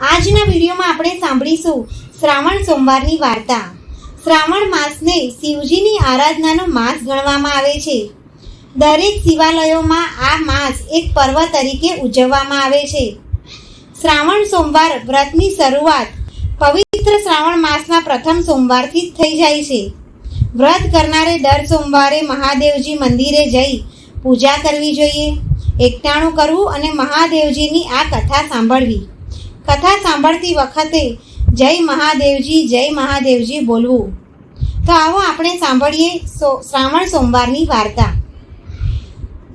આજના વિડીયોમાં આપણે સાંભળીશું શ્રાવણ સોમવારની વાર્તા. શ્રાવણ માસને શિવજીની આરાધનાનો માસ ગણવામાં આવે છે. દરેક શિવાલયોમાં આ માસ એક પર્વ તરીકે ઉજવવામાં આવે છે. શ્રાવણ સોમવાર વ્રતની શરૂઆત પવિત્ર શ્રાવણ માસના પ્રથમ સોમવારથી જ થઈ જાય છે. વ્રત કરનારે દર સોમવારે મહાદેવજી મંદિરે જઈ પૂજા કરવી જોઈએ, એકટાણું કરવું અને મહાદેવજીની આ કથા સાંભળવી. કથા સાંભળતી વખતે જય મહાદેવજી જય મહાદેવજી બોલવું. તો આવો આપણે સાંભળીએ શ્રાવણ સોમવારની વાર્તા.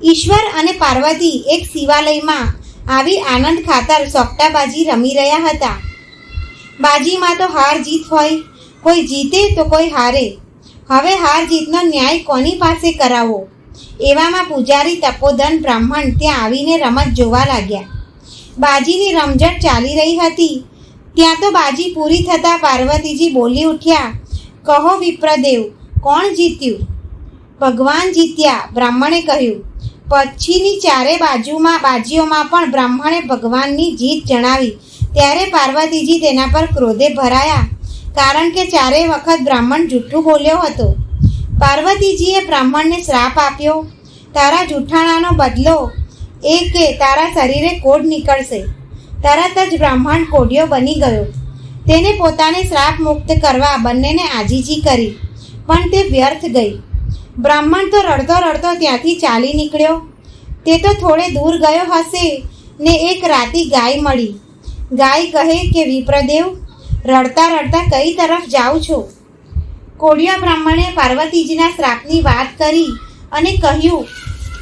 ઈશ્વર અને પાર્વતી એક શિવાલયમાં આવી આનંદ ખાતર સોપટાબાજી રમી રહ્યા હતા. બાજીમાં તો હાર જીત હોય, કોઈ જીતે તો કોઈ હારે. હવે હાર જીતનો ન્યાય કોની પાસે કરાવો એવામાં પૂજારી તપોધન બ્રાહ્મણ ત્યાં આવીને રમત જોવા લાગ્યા. બાજીની રમઝટ ચાલી રહી હતી. ત્યાં તો બાજી પૂરી થતાં પાર્વતીજી બોલી ઉઠ્યા, કહો વિપ્રદેવ, કોણ જીત્યું? ભગવાન જીત્યા, બ્રાહ્મણે કહ્યું, પછીની ચારે બાજુમાં, બાજીઓમાં પણ બ્રાહ્મણે ભગવાનની જીત જણાવી. ત્યારે પાર્વતીજી તેના પર ક્રોધે ભરાયા, કારણ કે ચારે વખત બ્રાહ્મણ જૂઠું બોલ્યો હતો. પાર્વતીજીએ બ્રાહ્મણને શ્રાપ આપ્યો, તારા જૂઠાણાનો બદલો એ કે તારા શરીરે કોઢ નીકળશે. તરત જ બ્રાહ્મણ કોઢિયો બની ગયો. તેને પોતાને શ્રાપ મુક્ત કરવા બંનેને આજીજી કરી, પણ તે વ્યર્થ ગઈ. બ્રાહ્મણ તો રડતો રડતો ત્યાંથી ચાલી નીકળ્યો. તે તો થોડે દૂર ગયો હશે ને એક રાતી ગાય મળી. ગાય કહે કે, વિપ્રદેવ, રડતા રડતા કઈ તરફ જાઉં છો? કોડિયા બ્રાહ્મણે પાર્વતીજીના શ્રાપની વાત કરી અને કહ્યું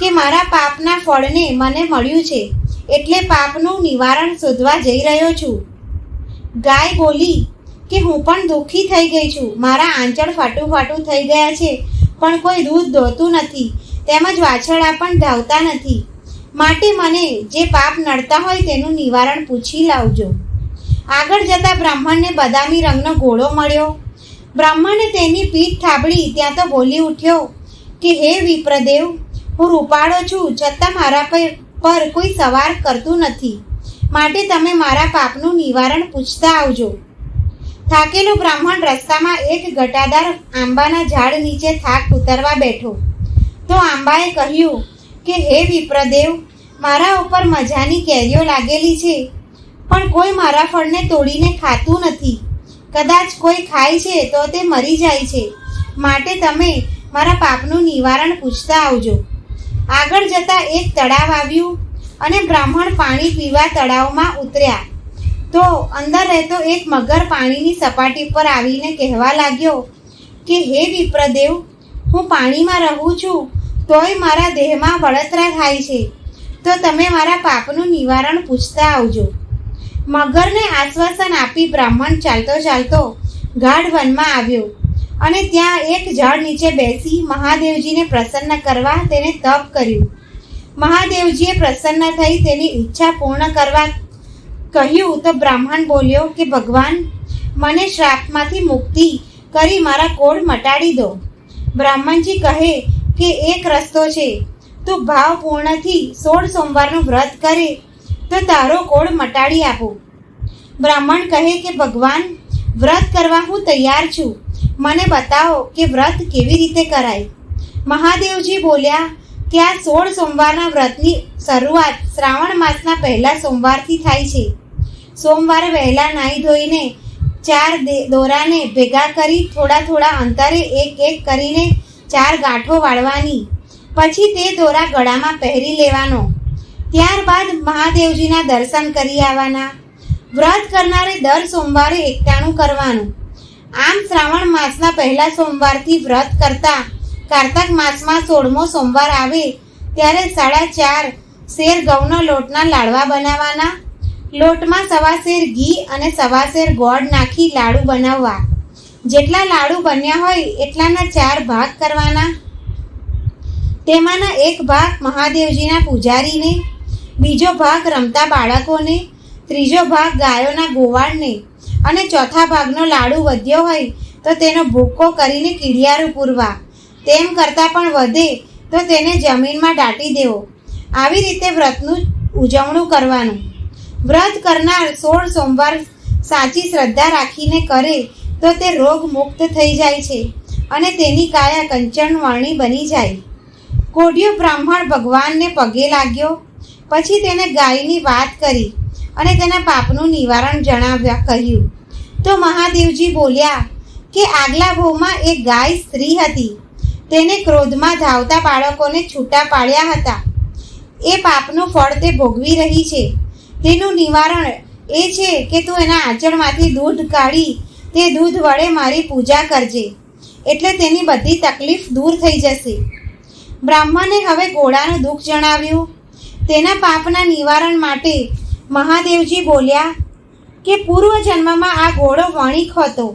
કે મારા પાપના ફળને મને મળ્યું છે, એટલે પાપનું નિવારણ શોધવા જઈ રહ્યો છું. ગાય બોલી કે હું પણ દુઃખી થઈ ગઈ છું, મારા આંચળ ફાટું ફાટું થઈ ગયા છે, પણ કોઈ દૂધ દોતું નથી, તેમજ વાછરડા પણ ધાવતા નથી. માટે મને જે પાપ નડતા હોય તેનું નિવારણ પૂછી લાવજો. આગળ જતાં બ્રાહ્મણને બદામી રંગનો ઘોડો મળ્યો. બ્રાહ્મણે તેની પીઠ થાબડી, ત્યાં તો બોલી ઉઠ્યો કે, હે વિપ્રદેવ હું રૂપાળો છું, છતાં મારા પર કોઈ સવાર કરતું નથી. માટે તમે મારા પાપનું નિવારણ પૂછતા આવજો. થાકેલો બ્રાહ્મણ રસ્તામાં એક ઘટાદાર આંબાના ઝાડ નીચે થાક ઉતરવા બેઠો. તો આંબાએ કહ્યું કે, હે વિપ્રદેવ, મારા ઉપર મજાની કેરીઓ લાગેલી છે, પણ કોઈ મારા ફળને તોડીને ખાતું નથી. કદાચ કોઈ ખાય છે તો તે મરી જાય છે. માટે તમે મારા પાપનું નિવારણ પૂછતા આવજો. આગળ જતાં એક તળાવ આવ્યું અને બ્રાહ્મણ પાણી પીવા તળાવમાં ઉતર્યા. તો અંદર રહેતો એક મગર પાણીની સપાટી પર આવીને કહેવા લાગ્યો કે, હે વિપ્રદેવ, હું પાણીમાં રહું છું, તોય મારા દેહમાં બળતરા થાય છે. તો તમે મારા પાપનું નિવારણ પૂછતા આવજો. મગરને આશ્વાસન આપી બ્રાહ્મણ ચાલતો ચાલતો ગાઢ વનમાં આવ્યો. અને ત્યાં એક ઝાડ નીચે બેસી મહાદેવજીને પ્રસન્ન કરવા તેને તપ કર્યું. મહાદેવજીએ પ્રસન્ન થઈ તેની ઈચ્છા પૂર્ણ કરવા કહ્યું તો બ્રાહ્મણ બોલ્યો કે, ભગવાન, મને શ્રાપમાંથી મુક્તિ કરી મારા કોડ મટાડી દો. બ્રાહ્મણજી કહે કે, એક રસ્તો છે. તું ભાવ પૂર્ણથી સોળ સોમવારનું વ્રત કરે તો તારો કોડ મટાડી આપું. બ્રાહ્મણ કહે કે, ભગવાન, વ્રત કરવા હું તૈયાર છું. મને બતાવો કે વ્રત કેવી રીતે કરાય? મહાદેવજી બોલ્યા, કે આ સોળ સોમવારના વ્રતની શરૂઆત શ્રાવણ માસના પહેલા સોમવારથી થાય છે. સોમવારે વહેલા નાહી ધોઈને ચાર દોરાને ભેગા કરી થોડા થોડા અંતરે એક એક કરીને ચાર ગાંઠો વાળવાની. પછી તે દોરા ગળામાં પહેરી લેવાનો. ત્યારબાદ મહાદેવજીના દર્શન કરી આવવાના. વ્રત કરનારે દર સોમવારે એકટાણું કરવાનું. આમ શ્રાવણ માસના પહેલા સોમવારથી વ્રત કરતા કારતક માસમાં સોળમો સોમવાર આવે, ત્યારે સાડા ચાર શેર ઘઉંનો લોટના લાડવા બનાવવાના લોટમાં સવા શેર ઘી અને સવા શેર ગોળ નાખી લાડુ બનાવવા. જેટલા લાડુ બન્યા હોય એટલાના ચાર ભાગ કરવાના. તેમાંના એક ભાગ મહાદેવજીના પૂજારીને, બીજો ભાગ રમતા બાળકોને, ત્રીજો ભાગ ગાયોના ગોવાળને અને ચોથા ભાગનો લાડુ વધ્યો હોય તો તેનો ભૂકો કરીને કીડિયારું પૂરવા. તેમ કરતાં પણ વધે તો તેને જમીનમાં દાટી દેવો. આવી રીતે વ્રતનું ઉજવણું કરવાનું. વ્રત કરનાર સોળ સોમવાર સાચી શ્રદ્ધા રાખીને કરે તો તે રોગ મુક્ત થઈ જાય છે અને તેની કાયા કંચન વર્ણી બની જાય. કોઢિયો બ્રાહ્મણ ભગવાનને પગે લાગ્યો. પછી તેને ગાયની વાત કરી. અને તેના પાપનું નિવારણ જણાવ્યા કહ્યું. તો મહાદેવજી બોલ્યા કે આગલા ભોમાં એક ગાય સ્ત્રી હતી. તેને ક્રોધમાં ધાવતા બાળકોને છૂટા પાડ્યા હતા. એ પાપનું ફળ તે ભોગવી રહી છે. તેનું નિવારણ એ છે કે તું એના આંચળમાંથી દૂધ કાઢી તે દૂધ વડે મારી પૂજા કરજે. એટલે તેની બધી તકલીફ દૂર થઈ જશે. બ્રાહ્મણે હવે ઘોડાનું દુઃખ જણાવ્યું. તેના પાપના નિવારણ માટે મહાદેવજી બોલ્યા કે પૂર્વ જન્મમાં આ ઘોડો વણિક હતો.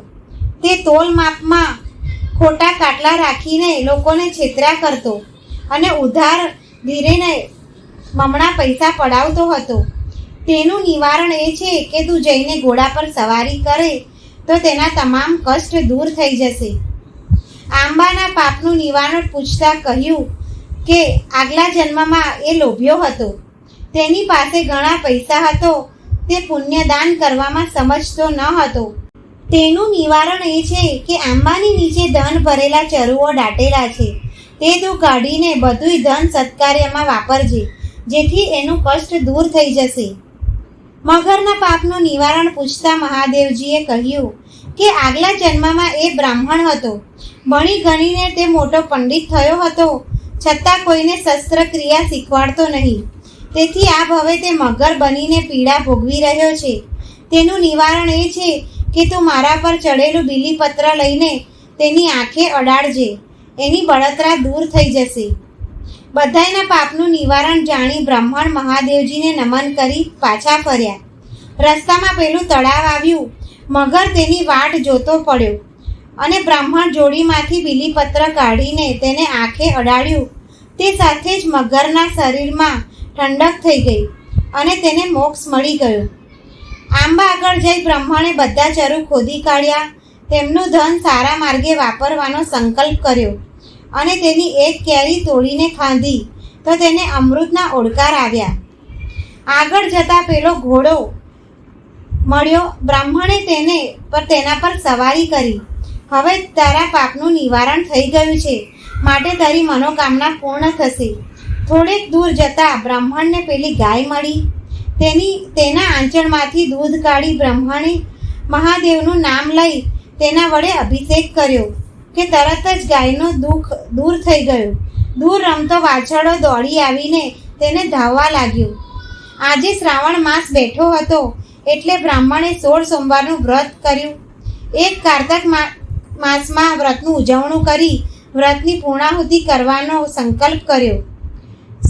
તે તોલ માપમાં ખોટા કાટલા રાખીને લોકોને છેતરા કરતો અને ઉધાર ધીરેને મમણા પૈસા પડાવતો હતો. તેનું નિવારણ એ છે કે તું જઈને ઘોડા પર સવારી કરે તો તેના તમામ કષ્ટ દૂર થઈ જશે. આંબાના પાપનું નિવારણ પૂછતા કહ્યું કે આગલા જન્મમાં એ લોભ્યો હતો. તેની પાસે ઘણા પૈસા હતો. તે પુણ્યદાન કરવામાં સમજતો ન હતો. તેનું નિવારણ એ છે કે આંબાની નીચે ધન ભરેલા ચરુઓ દાટેલા છે. તે તું કાઢીને બધુંય ધન સત્કાર્યમાં વાપરજે, જેથી એનું કષ્ટ દૂર થઈ જશે. મગરના પાપનું નિવારણ પૂછતા મહાદેવજીએ કહ્યું કે આગલા જન્મમાં એ બ્રાહ્મણ હતો. ભણી ગણીને તે મોટો પંડિત થયો હતો. છતાં કોઈને શસ્ત્રક્રિયા શીખવાડતો નહીં. તેથી આપ હવે તે મગર બનીને પીડા ભોગવી રહ્યો છે. તેનું નિવારણ એ છે કે તું મારા પર ચડેલું બીલીપત્ર લઈને તેની આંખે અડાડજે. એની બળતરા દૂર થઈ જશે. બધાયના પાપનું નિવારણ જાણી બ્રાહ્મણ મહાદેવજીને નમન કરી પાછા ફર્યા. રસ્તામાં પેલું તળાવ આવ્યું. મગર તેની વાટ જોતો પડ્યો અને બ્રાહ્મણ જોડીમાંથી બીલીપત્ર કાઢીને તેને આંખે અડાડ્યું. તે સાથે જ મગરના શરીરમાં ઠંડક થઈ ગઈ અને તેને મોક્ષ મળી ગયો. આંબા આગળ જઈ બ્રહ્મણે બધા ચરુ ખોદી કાઢ્યા. તેમનું ધન સારા માર્ગે વાપરવાનો સંકલ્પ કર્યો અને તેની એક કેરી તોડીને ખાધી તો તેને અમૃતના ઓડકાર આવ્યા. આગળ જતા પેલો ઘોડો મળ્યો. બ્રાહ્મણે તેને પર તેના પર સવારી કરી. હવે તારા પાપનું નિવારણ થઈ ગયું છે. માટે તારી મનોકામના પૂર્ણ થશે. થોડેક દૂર જતા બ્રાહ્મણને પેલી ગાય મળી. તેની, તેના આંચળમાંથી દૂધ કાઢી બ્રાહ્મણે મહાદેવનું નામ લઈ તેના વડે અભિષેક કર્યો કે તરત જ ગાયનો દુઃખ દૂર થઈ ગયું. દૂર રમતો વાછડો દોડી આવીને તેને ધાવવા લાગ્યો. આજે શ્રાવણ માસ બેઠો હતો એટલે બ્રાહ્મણે સોળ સોમવારનું વ્રત કર્યું. એક કારતક માસમાં વ્રતનું ઉજવણું કરી વ્રતની પૂર્ણાહુતિ કરવાનો સંકલ્પ કર્યો.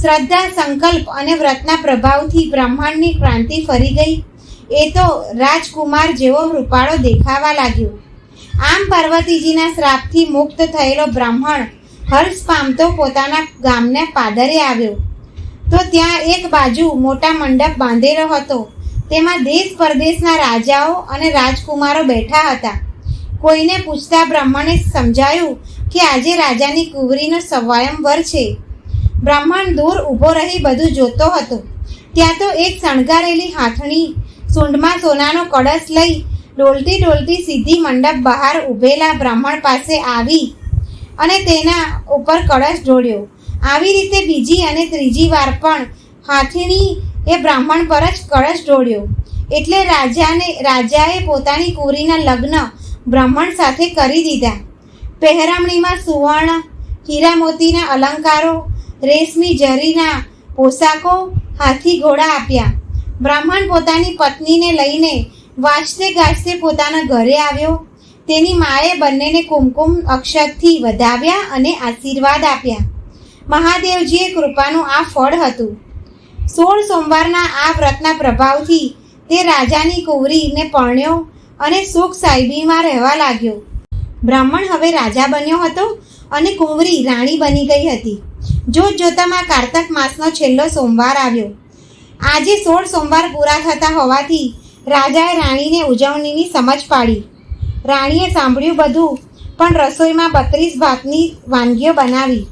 શ્રદ્ધા, સંકલ્પ અને વ્રતના પ્રભાવથી બ્રાહ્મણની ક્રાંતિ ફરી ગઈ. એ તો રાજકુમાર જેવો રૂપાળો દેખાવા લાગ્યો. આમ પાર્વતીજીના શ્રાપથી મુક્ત થયેલો બ્રાહ્મણ હર્ષ પામતો પોતાના ગામને પાદરે આવ્યો. તો ત્યાં એક બાજુ મોટા મંડપ બાંધેલો હતો. તેમાં દેશ પરદેશના રાજાઓ અને રાજકુમારો બેઠા હતા. કોઈને પૂછતા બ્રાહ્મણે સમજાયું કે આજે રાજાની કુંવરીનો સ્વયંવર છે. બ્રાહ્મણ દૂર ઊભો રહી બધું જોતો હતો. ત્યાં તો એક શણગારેલી હાથણી સૂંઢમાં સોનાનો કળશ લઈ ડોલતી ડોલતી સીધી મંડપ બહાર ઊભેલા બ્રાહ્મણ પાસે આવી અને તેના ઉપર કળશ ઢોળ્યો. આવી રીતે બીજી અને ત્રીજી વાર પણ હાથીણી એ બ્રાહ્મણ પર જ કળશ ઢોળ્યો. એટલે રાજાને, રાજાએ પોતાની કુરીના લગ્ન બ્રાહ્મણ સાથે કરી દીધા. પહેરામણીમાં સુવર્ણ હીરા મોતીના અલંકારો રેશમી જરીના પોશાકો હાથી ઘોડા આપ્યા. બ્રાહ્મણ પોતાની પત્નીને લઈને વાંચતે ગાજતે પોતાના ઘરે આવ્યો. તેની માએ બંનેને કુમકુમ અક્ષતથી વધાવ્યા અને આશીર્વાદ આપ્યા. મહાદેવજીએ કૃપાનું આ ફળ હતું. સોળ સોમવારના આ વ્રતના પ્રભાવથી તે રાજાની કુંવરીને પરણ્યો અને સુખ સાહેબીમાં રહેવા લાગ્યો. બ્રાહ્મણ હવે રાજા બન્યો હતો અને કુંવરી રાણી બની ગઈ હતી. જોત જોતામાં કારતક માસનો છેલ્લો સોમવાર આવ્યો. આજે સોળ સોમવાર પૂરા થતા હોવાથી રાજાએ રાણીને ઉજવણીની સમજ પાડી. રાણીએ સાંભળ્યું બધું, પણ રસોઈમાં બત્રીસ ભાતની વાનગીઓ બનાવી.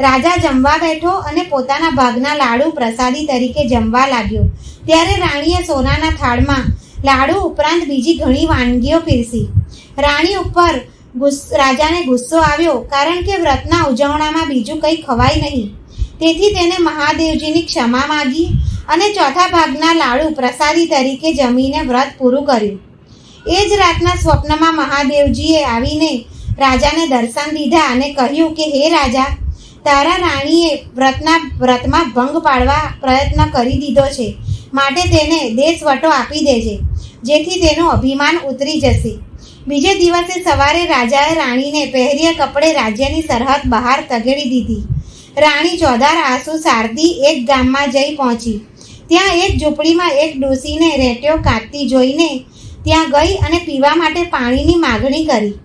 રાજા જમવા બેઠો અને પોતાના ભાગના લાડુ પ્રસાદી તરીકે જમવા લાગ્યો. ત્યારે રાણીએ સોનાના થાળમાં લાડુ ઉપરાંત બીજી ઘણી વાનગીઓ પીરસી. રાણી ઉપર રાજાને ગુસ્સો આવ્યો કારણ કે વ્રતના ઉજવણામાં બીજું કંઈ ખવાય નહીં. તેથી તેને મહાદેવજીની ક્ષમા માગી અને ચોથા ભાગના લાડુ પ્રસાદી તરીકે જમીને વ્રત પૂરું કર્યું. એ જ રાતના સ્વપ્નમાં મહાદેવજીએ આવીને રાજાને દર્શન દીધા અને કહ્યું કે, હે રાજા, તારા રાણીએ વ્રતના, વ્રતમાં ભંગ પાડવા પ્રયત્ન કરી દીધો છે. માટે તેને દેશવટો આપી દેજે, જેથી તેનું અભિમાન ઉતરી જશે. બીજે દિવસે સવારે રાજાએ રાણીને પહેર્યા કપડે રાજ્યની સરહદ બહાર તગેડી દીધી. રાણી ચોધાર આંસુ સારદી એક ગામમાં જઈ પહોંચી. ત્યાં એક ઝૂંપડીમાં એક ડોસીને રેટ્યો કાઢતી જોઈને ત્યાં ગઈ અને પીવા માટે પાણીની માગણી કરી.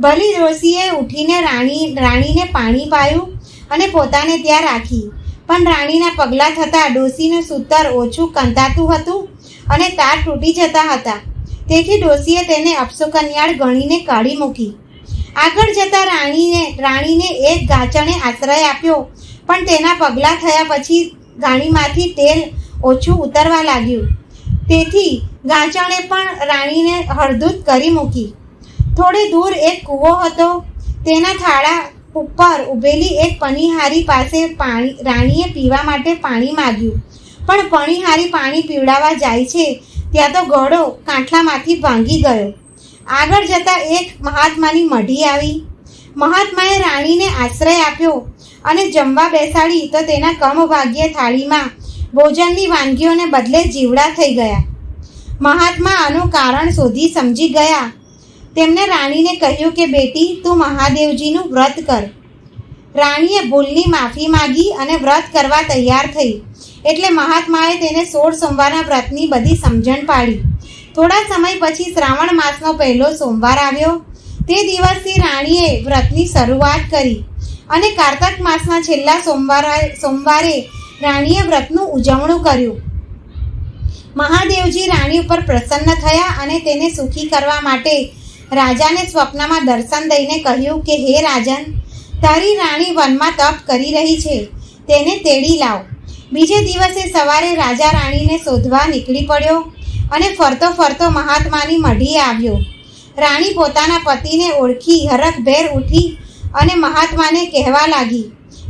ભલી ડોસીએ ઉઠીને રાણી, રાણીને પાણી પાયું અને પોતાને ત્યાં રાખી. પણ રાણીના પગલાં થતાં ડોસીનું સૂતર ઓછું કંતાતું હતું અને તાર તૂટી જતા હતા. તેથી ડોસીએ તેને અપશુકન્યાળ ગણીને કાઢી મૂકી. આગળ જતાં રાણીને રાણીને એક ગાચણે આશ્રય આપ્યો, પણ તેના પગલાં થયા પછી ગાણીમાંથી તેલ ઓછું ઉતરવા લાગ્યું. તેથી ગાચણે પણ રાણીને હળદૂત કરી મૂકી. થોડે દૂર એક કૂવો હતો. તેના થાળા ઉપર ઊભેલી એક પનિહારી પાસે પાણી, રાણીએ પીવા માટે પાણી માગ્યું. પણ પનિહારી પાણી પીવડાવવા જાય છે ત્યાં તો ઘોડો કાંઠલામાંથી ભાંગી ગયો. આગળ જતાં એક મહાત્માની મઢી આવી. મહાત્માએ રાણીને આશ્રય આપ્યો અને જમવા બેસાડી તો તેના કમભાગ્ય થાળીમાં ભોજનની વાનગીઓને બદલે જીવડા થઈ ગયા. મહાત્મા આનું કારણ શોધી સમજી ગયા. તેમણે રાણીને કહ્યું કે, બેટી, તું મહાદેવજીનું વ્રત કર. રાણીએ ભૂલની માફી માગી અને વ્રત કરવા તૈયાર થઈ. એટલે મહાત્માએ તેને સોળ સોમવારના વ્રતની બધી સમજણ પાડી. થોડા સમય પછી શ્રાવણ માસનો પહેલો સોમવાર આવ્યો. તે દિવસથી રાણીએ વ્રતની શરૂઆત કરી અને કારતક માસના છેલ્લા સોમવારે સોમવારે રાણીએ વ્રતનું ઉજવણું કર્યું. મહાદેવજી રાણી ઉપર પ્રસન્ન થયા અને તેને સુખી કરવા માટે રાજાને સ્વપ્નમાં દર્શન દઈને કહ્યું કે, હે રાજન, તારી રાણી વનમાં તપ કરી રહી છે. તેને તેડી લાવ. બીજે દિવસે સવારે રાજા રાણીને શોધવા નીકળી પડ્યો અને ફરતો ફરતો મહાત્માની મઢીએ આવ્યો. રાણી પોતાના પતિને ઓળખી હરખભેર ઉઠી અને મહાત્માને કહેવા લાગી,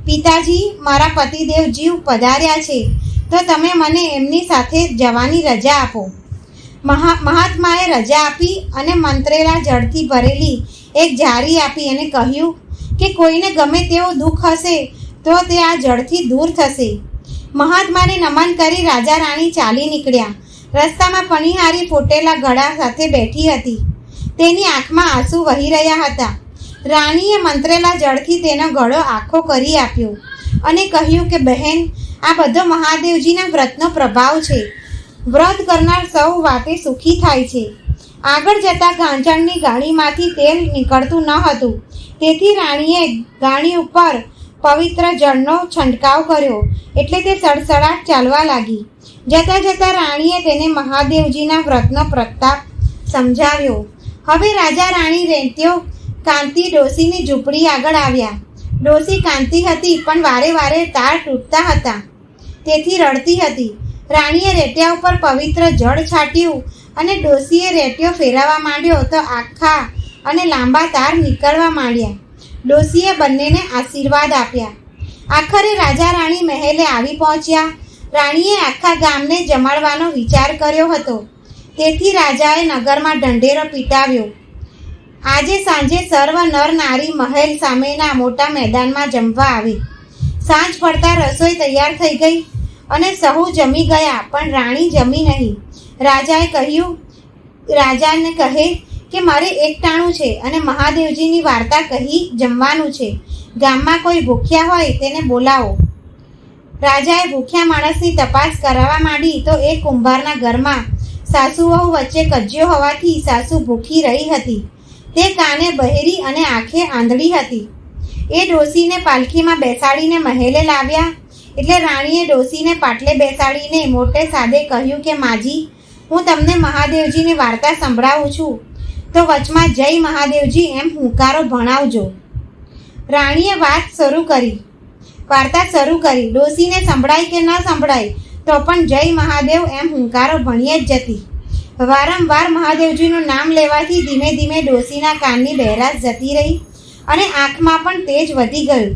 પિતાજી, મારા પતિદેવ જીવ પધાર્યા છે, તો તમે મને એમની સાથે જવાની રજા આપો. મહા, મહાત્માએ રજા આપી અને મંત્રેલા જળથી ભરેલી એક જારી આપી અને કહ્યું કે કોઈને ગમે તેવું દુઃખ હશે, તો તે આ જળથી દૂર થશે. મહાત્માને નમન કરી રાજા રાણી ચાલી નીકળ્યા. રસ્તામાં પણિહારી ફૂટેલા ગળા સાથે બેઠી હતી. તેની આંખમાં આંસુ વહી રહ્યા હતા. રાણીએ મંત્રેલા જળથી તેનો ગળો આખો કરી આપ્યો અને કહ્યું કે, બહેન, આ બધો મહાદેવજીના વ્રતનો પ્રભાવ છે. વ્રત કરનાર સૌ વાતે સુખી થાય છે. આગળ જતાં ગાંજણની ગાડીમાંથી તેલ નીકળતું ન હતું. તેથી રાણીએ ગાડી ઉપર પવિત્ર જળનો છંટકાવ કર્યો એટલે તે સડસડાટ ચાલવા લાગી. જતાં જતાં રાણીએ તેને મહાદેવજીના વ્રતનો પ્રતાપ સમજાવ્યો. હવે રાજા રાણી રેંત્યો કાંતિ ડોસીની ઝૂંપડી આગળ આવ્યા. ડોસી કાંતિ હતી પણ વારે વારે તાર તૂટતા હતા. તેથી રડતી હતી. રાણીએ રેટિયા ઉપર પવિત્ર જળ છાંટ્યું અને ડોસીએ રેટિયો ફેરવવા માંડ્યો તો આખા અને લાંબા તાર નીકળવા માંડ્યા. ડોસીએ બંનેને આશીર્વાદ આપ્યા. આખરે રાજા રાણી મહેલે આવી પહોંચ્યા. રાણીએ આખા ગામને જમાડવાનો વિચાર કર્યો હતો. તેથી રાજાએ નગરમાં ઢંઢેરો પીટાવ્યો. આજે સાંજે સર્વ નર નારી મહેલ સામેના મોટા મેદાનમાં જમવા આવી. સાંજ પડતા રસોઈ તૈયાર થઈ ગઈ અને સહુ જમી ગયા, પણ રાણી જમી નહીં. રાજાએ કહ્યું, રાજાને કહે કે મારે એકટાણું છે અને મહાદેવજીની વાર્તા કહી જમવાનું છે. ગામમાં કોઈ ભૂખ્યા હોય તેને બોલાવો. રાજાએ ભૂખ્યા માણસની તપાસ કરાવવા માંડી તો એ કુંભારના ઘરમાં સાસુ વહુ વચ્ચે કજ્યો હોવાથી સાસુ ભૂખી રહી હતી. તે કાને બહેરી અને આંખે આંધળી હતી. એ ડોસીને પાલખીમાં બેસાડીને મહેલે લાવ્યા. એટલે રાણીએ ડોસીને પાટલે બેસાડીને મોટે સાદે કહ્યું કે, માજી, હું તમને મહાદેવજીની વાર્તા સંભળાવું છું. તો વચમાં જય મહાદેવજી એમ હુંકારો ભણાવજો. રાણીએ વાત શરૂ કરી. વાર્તા શરૂ કરી. ડોસીને સંભળાય કે ન સંભળાય, તો પણ જય મહાદેવ એમ હુંકારો ભણીએ જ જતી. વારંવાર મહાદેવજીનું નામ લેવાથી ધીમે ધીમે ડોસીના કાનની બહેરાશ જતી રહી અને આંખમાં પણ તેજ વધી ગયું.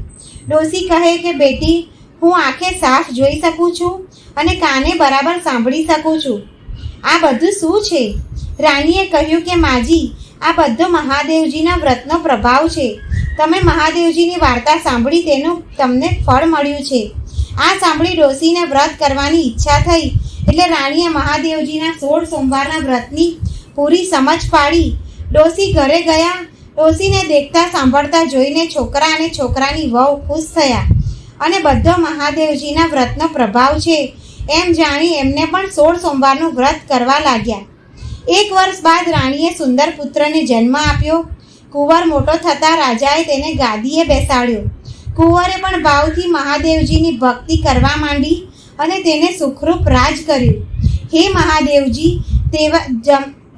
ડોસી કહે કે, બેટી, હું આંખે સાફ જોઈ શકું છું અને કાને બરાબર સાંભળી શકું છું. આ બધું શું છે? રાણીએ કહ્યું કે, માજી, આ બધો મહાદેવજીના વ્રતનો પ્રભાવ છે. તમે મહાદેવજીની વાર્તા સાંભળી તેનું તમને ફળ મળ્યું છે. આ સાંભળી ડોસીને વ્રત કરવાની ઈચ્છા થઈ, એટલે રાણીએ મહાદેવજીના સોળ સોમવારના વ્રતની પૂરી સમજ પાડી. ડોસી ઘરે ગયા. ડોસીને દેખતા સાંભળતા જોઈને છોકરા અને છોકરાની વહુ ખુશ થયા. અને બધો મહાદેવજીના વ્રતનો પ્રભાવ છે. એમ જાણી એમને પણ સોળ સોમવારનું વ્રત કરવા લાગ્યા. એક વર્ષ બાદ રાણીએ સુંદર પુત્રને જન્મ આપ્યો. કુંવર મોટો થતાં રાજાએ તેને ગાદીએ બેસાડ્યો. કુંવરે પણ ભાવથી મહાદેવજીની ભક્તિ કરવા માંડી અને તેને સુખરૂપ રાજ કર્યું. હે મહાદેવજી, તેવા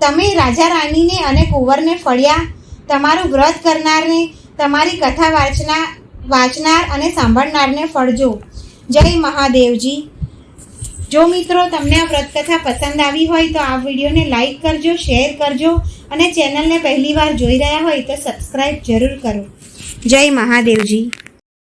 તમે રાજા રાણીને અને કુંવરને ફળ્યા. તમારું વ્રત કરનારને તમારી કથા વાંચનાર વાંચનાર અને સાંભળનારને ફળજો. જય મહાદેવજી. જો મિત્રો તમને આ વ્રતકથા પસંદ આવી હોય તો આ વિડીયોને લાઈક કરજો, શેર કરજો અને ચેનલને પહેલીવાર જોઈ રહ્યા હોય તો સબસ્ક્રાઈબ જરૂર કરો. જય મહાદેવજી.